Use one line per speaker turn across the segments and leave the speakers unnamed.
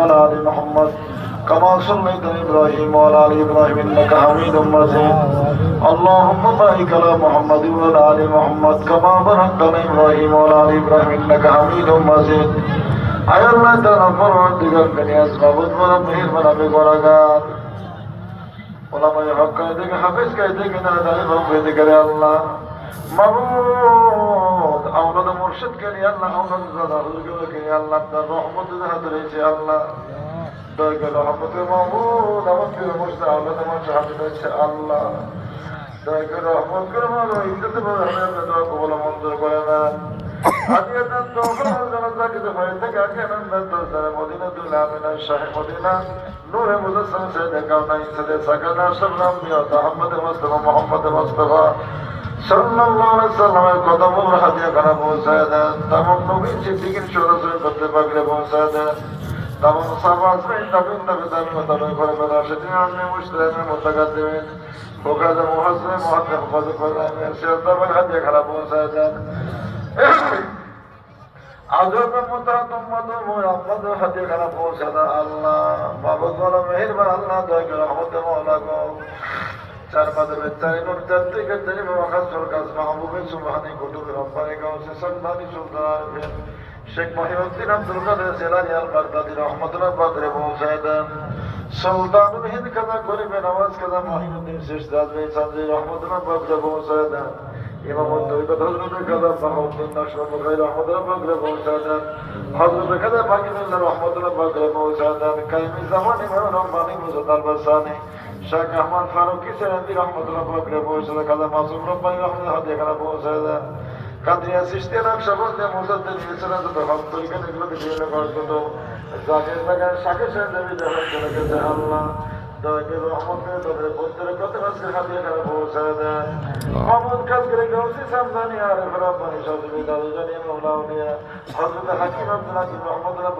وعلى ال محمد كما صليت على ابراهيم وعلى ال ابراهيم انك حميد مجيد اللهم بارك على محمد وعلى ال محمد كما باركت على ابراهيم وعلى ال ابراهيم انك حميد مجيد আয় আল্লাহ তাআলা পরবর্তীকার কানিয়াস মাবুদ বড় মেহেরবান হবে গোরাগার ওলামায়ে হক কায় থেকে হাফেজ কায় থেকে না দাঁড়িয়ে ভাব হয়ে করে আল্লাহ মাবুদ মুর্শিদ কে নিয়ে আল্লাহ আওলাদ দাদা হুজুর কে নিয়ে আল্লাহ আপনার রহমত হাত রয়েছে আল্লাহ। দয়া করে রহমত মাবুদ আমার প্রিয় মুর্শিদ আওলাদ মুর্শিদ হাত রয়েছে আল্লাহ। দয়া করে রহমত করে মারো ইজ্জত করে আমি আপনার দোয়া মঞ্জুর করে নেন আদিয়াতান তোফাল জানাজাকিত হয়ে থেকে আকেনান দাদার মদিনাতুল আমিনা, শাহ মদিনা। নূরে মুজাসসাম সাকানা সাল্লাম বিয়া মুহাম্মদ মুস্তাফা। সাল্লামের কদম ও হাদিয়া খানা পৌঁছায় দেন তামাম নবীন সিদ্দিকিন সরাসরি করতে পাকলে পৌঁছায় দেন সাহাবা আজমাইন তাবিন তাবে ও তাবিন করে বেলা সেদিন আমি মুসলিমের মুতাকাদ্দিমিন বোকাজা মুহাসসিন মুহাদ্দিস ফাজল ফাজল সিরাত হাদিয়া খানা পৌঁছায় দেন আজব মুতাতুম মদু মুহাম্মদ হাতে খানা পৌঁছে দাও আল্লাহ বড় মেহেরবান, আল্লাহ দয়া করে গো চার পাদে বেচারি নুর জাতি কে জানি মাখাস সরকার মাহবুবে সুবহানি কুতুবে রব্বানি গাউসে সন্ধানি সুলতান শেখ মহিউদ্দিন আব্দুল কাদের জেলানি আল বাগদাদি রহমতুল্লাহ পাদরে পৌঁছায় দেন সুলতানুল হিন্দ কাজা গরিবে নওয়াজ কাজা মহিউদ্দিন শেষ রাজবে সাজি রহমতুল্লাহ পাদরে পৌঁছায় দেন ইমামত তরিকত হযরত কাজা বাহাউদ্দিন নাশরত খাই রহমতুল্লাহ পাদরে পৌঁছায় দেন হযরত কাজা বাকিবুল্লাহ রহমতুল্লাহ পাদরে পৌঁছায় দেন কাইমি জামান ইমাম রব্বানি মুজাদ্দাল বাসানি শেখ আহমদ ফারুকি সেরান্দি রহমতুল্লাহ পাকরে পৌঁছায় কাজা মাসুম রব্বানি রহমতুল্লাহ হাদিয়া খানা পৌঁছায় দেন কাদিয়া সিস্তিয়া নকশবন্দি মুজাদ্দিদ মিসরা যত হক তরিকাত এগুলোকে দিয়ে করতো জাকের জায়গায় শাকে শাকে দেবী দেবেন চলে গেছে আল্লাহ দয়াকে রহমত তাদের বন্ধুরে কত হাতিয়ে খারাপ পৌঁছায় দেয় মোহাম্মদ করে গৌসি সামদানি আর রব্বানি, সজবি দাদু জানি মৌলা উলিয়া হযরত হাকিম আব্দুল হাকিম রহমতুল্লাহ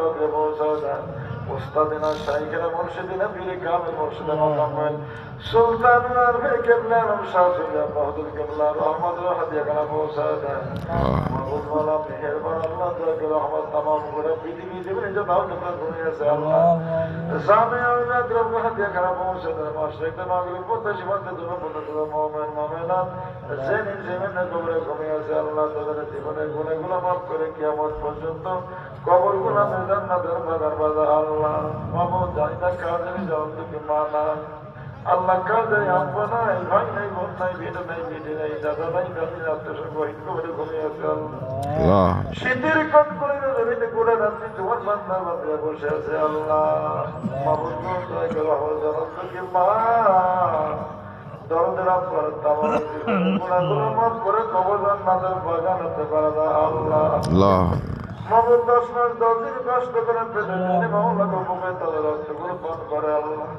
দেয় উস্তাদিনা শাইখেরা মুর্শিদিনা পীরে কামে মুর্শিদা মোকাম্মল সুলতান আরফে কেবলা আলম শাহ সুলিয়া বাহাদুর কেবলা রহমতুল্লাহ হাদিয়া খানা পৌঁছায় দেয় মাহবুব মাওলা মেহেরবান আল্লাহ দয়াকে রহমত তামাম করে পৃথিবী জীবনে যে দাও তোমরা ঘুমিয়েছে আল্লাহ। জামে আউলাদ রব্ব হাদিয়া খানা পৌঁছে দেয় মাশরিকতে মাগরিব পথে সীমান্তে দুনো পথে দুনো মুমিন মুমিনাত জেনে জেনে কবরে ঘুমিয়েছে আল্লাহ তাদের জীবনের গুণাগুলো মাফ করে কিয়ামত পর্যন্ত কবর গুলামে জান্নাতের বাগান বাজা আল্লাহ। মামুদ জানি না কাজে যাও তুমি মানা। আল্লাহ কাজে আব্বা নাই ভাই নাই বোন নাই বেটা নাই বেটে নাই দাদা নাই দাদি আত্মীয় গহিত কবরে ঘুমিয়েছে আল্লাহ।
আল্লাহ।
শীতের কট করে জমিতে গোড়া রাত্রি তোমার বান্দা বান্দা বসে আছে আল্লাহ। মাবুদ দয়া করে আমার জনন্তকে মা দরদের আপনার তামার গুণাগুলো মাফ করে কবর জান্নাতের বাগান হতে পারে আল্লাহ।
আল্লাহ।
মাবুদ দশ মাস কষ্ট করে পেটে জন্য মামলা কবকে তাদের রক্তগুলো পান করে আল্লাহ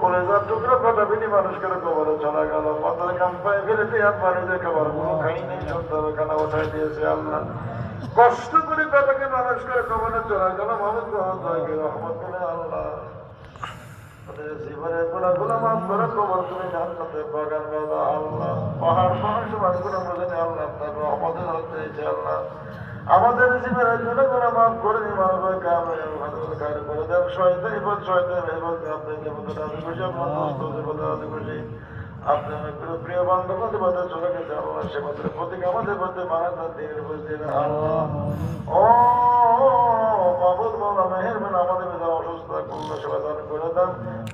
কলেজার টুকরো ফাটা বিনি মানুষ করে কবরে চলে গেল। মাথার কাম পায়ে ফেলে দিয়ে পানি দিয়ে খাবার কোনো খাই নেই উঠাই দিয়েছে আল্লাহ। কষ্ট করে বাবাকে মানুষ করে কবরে চলে গেল মামুদ রহমত করে আল্লাহ। ওদের জীবনের গুণাগুলো মাফ করে তুমি জান্নাতে বাগান আল্লাহ। পাহাড় পাহাড় সমাজগুলো বলেন আল্লাহ তার রহমতের আল্লাহ। আমাদের জীবনের গুণাগুলো মাফ করে দিন মানবের কামে কার করে শয়তান শয়তান খুশি আপনার দোস্ত খুশি। আপনি প্রিয় বান্ধব চলে গেছে আল্লাহ সে মাত্র প্রতীক আমাদের মধ্যে মারা তার দিনের বুঝতে আল্লাহ ও মাওলা মেহেরবান আমাদের মধ্যে অসুস্থ করল সেবা দান করে দেন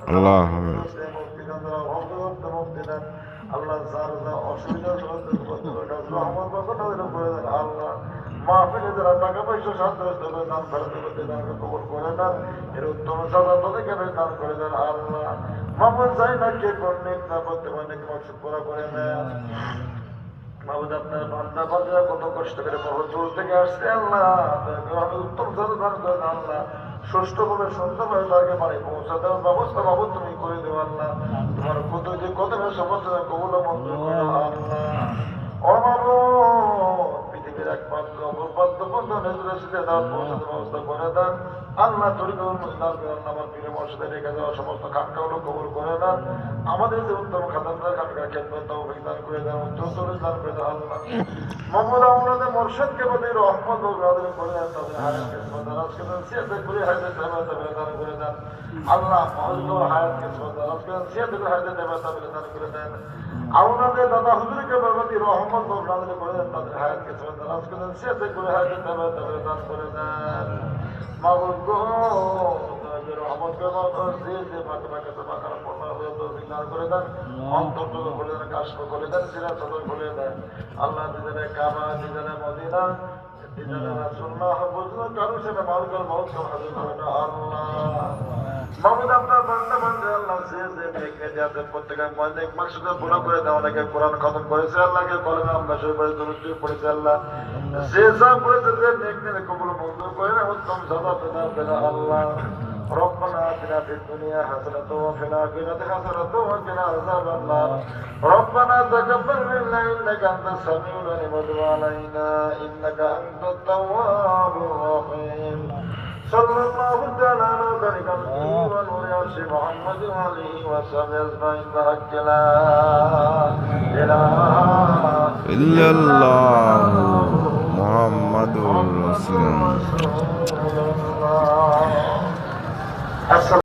আল্লাহ
মুক্তি দান মুক্তি দেন। আল্লাহ যার যা অসুবিধা রহমত বরকত তাদের উপরে দেন আল্লাহ। যারা টাকা পয়সা করে করতে করে এর উত্তম সাদা তাদেরকে দান করে দেন আল্লাহ। যাই না কে করলে না করে কত কষ্ট করে বহু দূর থেকে আসছে, আল্লাহ। উত্তম সাদা দান করে আল্লাহ। সুষ্ঠুভাবে সুন্দরভাবে তাকে বাড়ি পৌঁছা দেওয়ার ব্যবস্থা বাবু তুমি করে দেওয়ার না তোমার কত যে কত সমস্ত কবুল করো আল্লাহ। একমাত্র অপরপাদ্য বন্ধ নেজুরের সাথে দাঁত পৌঁছাতে ব্যবস্থা করে দেন। আল্লাহ তরিকা দান করেন আমার রেখে সমস্ত কবুল করে দেন আমাদের যে উত্তম খাতানদার খানকা খেদমত তাও দান করে দেন করে আল্লাহ মোর্শেদকে রহমত ও করে দেন তাদের দান সিয়াতে করে দান করে হায়াতে দেবতা বলে দান করে দেন। আউনাদের দাদা হুজুরকে বরবাদি রহমত বরবাদি করে দেন তাদের হায়াতকে সদারাজ করে দেন। সিয়াদে করে হায়াতে দেবতা বলে দান করে দেন। মাবুদ গো রহমত করে দাও যে যে পাকে পাকে তোমার খারাপ পড়া হয়ে তো করে করে করে করে কারও না। আল্লাহ। মাহমুদ আপনার বান্দা বান্দা আল্লাহ যে যে নেকে যাতে প্রত্যেকে অনেক মাকসুদে পুরো করে দেওয়া অনেকে কোরআন খতম করেছে আল্লাহকে কলমে আমরা শুরু করে দুরুদ্দি পড়েছে আল্লাহ যে যা পড়েছে যে নেক নেক কবুল মঞ্জুর করে না উত্তম সাদা প্রদান করে আল্লাহ ربنا اتنا في الدنيا حسنة وفي الآخرة حسنة وقنا عذاب النار ربنا تقبل منا إنك أنت السميع العليم وتب علينا إنك أنت التواب الرحيم صلى الله تعالى على ذلك ونور عرش محمد وآله وصحبه أجمعين بحق لا إله
إلا الله محمد رسول الله
رسول الله السلام